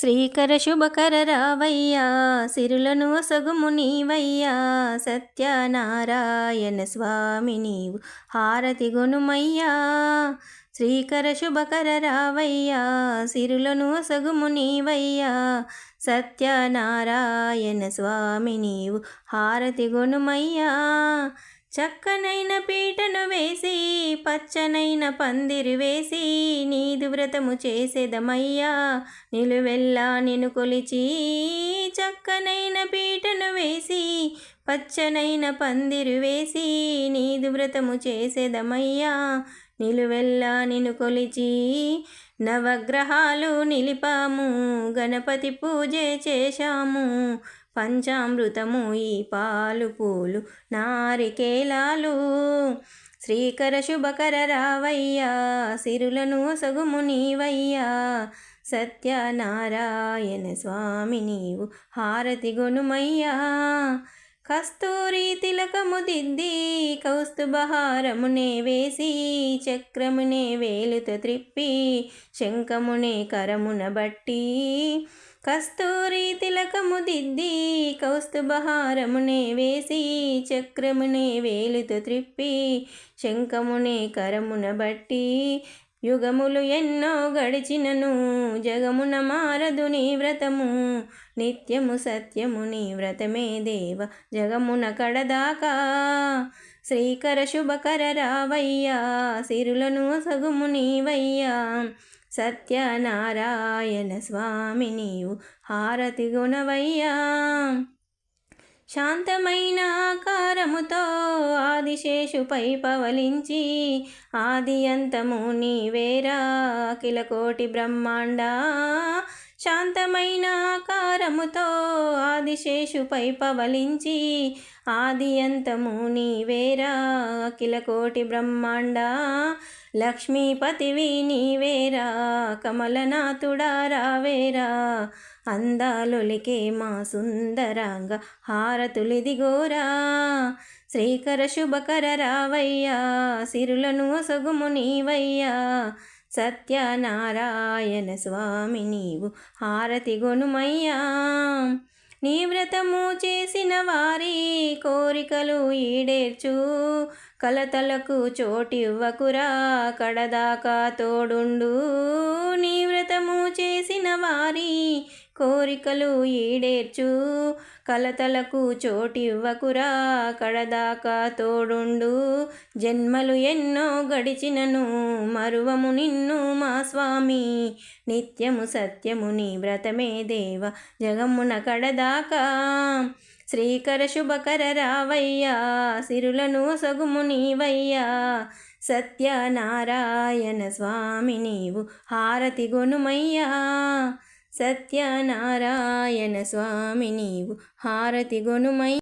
శ్రీకర శుభకర రావయ్యా సిరులను ఒసగుము నీవయ్యా సత్యనారాయణ స్వామి నీవు హారతి గొనుమయ్యా శ్రీకర శుభకర రావయ్యా సిరులను ఒసగుము నీవయ్యా సత్యనారాయణ స్వామి నీవు హారతి గొనుమయ్యా చక్కనైన పీటను వేసి పచ్చనైన పందిరి వేసి నీదు వ్రతము చేసేదమయ్యా. నిలువెల్లా నిన్ను కొలిచి చక్కనైన పీటను వేసి పచ్చనైన పందిరి వేసి నీదు వ్రతము చేసేదమయ్యా. నిలువెల్లా నిన్ను కొలిచి నవగ్రహాలు నిలిపాము గణపతి పూజ చేశాము. పంచామృతము ఈ పాలు పూలు నారికేలాలు. శ్రీకర శుభకర రావయ్యా సిరులను సగుము నీవయ్యా. సత్యనారాయణ స్వామి నీవు హారతి గొనుమయ్యా. కస్తూరి తిలకము దిద్ది కౌస్తుభహారమునే వేసి చక్రమునే వేలుతో త్రిప్పి శంఖమునే కరమున బట్టి కస్తూరి తిలకము దిద్ది కౌస్తుభహారమునే వేసి చక్రమునే వేలుతో త్రిప్పి శంఖమునే కరమున బట్టి యుగములు ఎన్నో గడిచినను జగమున మారదు నీ వ్రతము. నిత్యము సత్యము నీ వ్రతమే దేవ జగమున కడదాకా. శ్రీకర శుభకర రావయ్యా సిరులను సగుము నీవయ్యా. సత్యనారాయణ స్వామి నీవు హారతి గుణవయ్యా. శాంతమైన ఆకారముతో ఆదిశేషుపై పవలించి ఆది అంతము నీవేరా అఖిల కోటి బ్రహ్మాండ. శాంతమైన ఆకారముతో ఆదిశేషుపై పవలించి ఆది అంతము నీవేరా? అఖిల కోటి బ్రహ్మాండ లక్ష్మీపతివి నీవేరా? కమలనాథుడా రావేరా? అందాలొలికే మా సుందరాంగ హారతులిదిగోరా? శ్రీకర శుభకర రావయ్యా సిరులను సగుము నీవయ్యా సత్యనారాయణ స్వామి నీవు హారతి గొనుమయ్యా. నీ వ్రతము చేసిన వారి కోరికలు ఈడేర్చు. కలతలకు చోటివ్వకురా కడదాకా తోడుండు. నీ వ్రతము చేసిన వారి కోరికలు ఈడేర్చు. కలతలకు చోటివ్వకురా. కడదాకా తోడుండు. జన్మలు ఎన్నో గడిచినను. మరువము నిన్ను మా స్వామి. నిత్యము సత్యము నీ వ్రతమే దేవ. జగమున కడదాకా. శ్రీకర శుభకర రావయ్యా. సిరులను సగుము నీవయ్యా. సత్యనారాయణ స్వామి నీవు హారతి గొనుమయ్యా. సత్యనారాయణ స్వామి నీవు హారతి గొనుమై